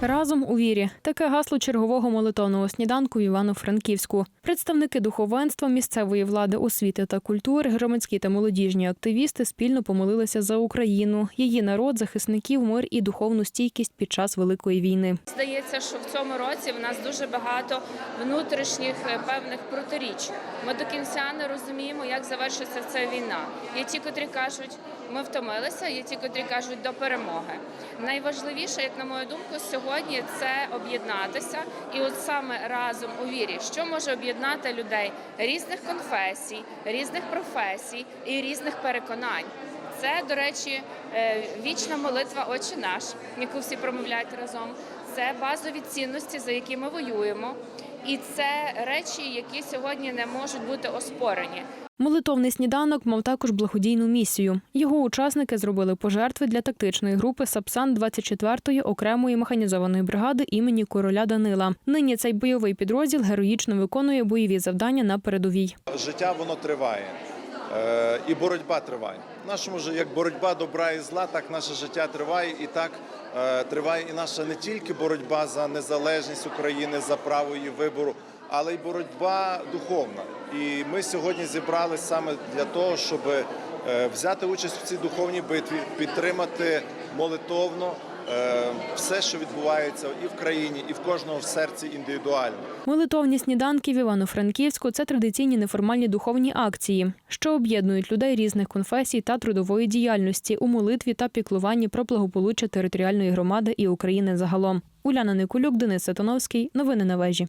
Разом у вірі таке гасло чергового молитовного сніданку в Івано-Франківську. Представники духовенства, місцевої влади, освіти та культури, громадські та молодіжні активісти спільно помолилися за Україну, її народ, захисників, мир і духовну стійкість під час великої війни. Здається, що в цьому році в нас дуже багато внутрішніх е, певних протиріч. Ми до кінця не розуміємо, як завершиться ця війна. Є ті, котрі кажуть, ми втомилися, є ті, котрі кажуть до перемоги. Найважливіше, як на мою думку, сьогодні це об'єднатися, і от саме разом у вірі, що може об'єднати людей різних конфесій, різних професій і різних переконань. Це, до речі, е, вічна молитва Отче наш, яку всі промовляють разом. Це базові цінності, за які ми воюємо, і це речі, які сьогодні не можуть бути оспорені. Молитовний сніданок мав також благодійну місію. Його учасники зробили пожертви для тактичної групи Сапсан 24-ї окремої механізованої бригади імені короля Данила. Нині цей бойовий підрозділ героїчно виконує бойові завдання на передовій. Життя воно триває. Е, І боротьба триває. Нашому ж як боротьба добра і зла, так наше життя триває, і так е, триває і наша не тільки боротьба за незалежність України, за право її вибору, але й боротьба духовна. І ми сьогодні зібралися саме для того, щоб е, взяти участь в цій духовній битві, підтримати молитовно все, що відбувається і в країні, і в кожного в серці індивідуально. Молитовні сніданки в Івано-Франківську це традиційні неформальні духовні акції, що об'єднують людей різних конфесій та трудової діяльності у молитві та піклуванні про благополуччя територіальної громади і України загалом. Уляна Никулюк, Денис Сатановський. Новини на вежі.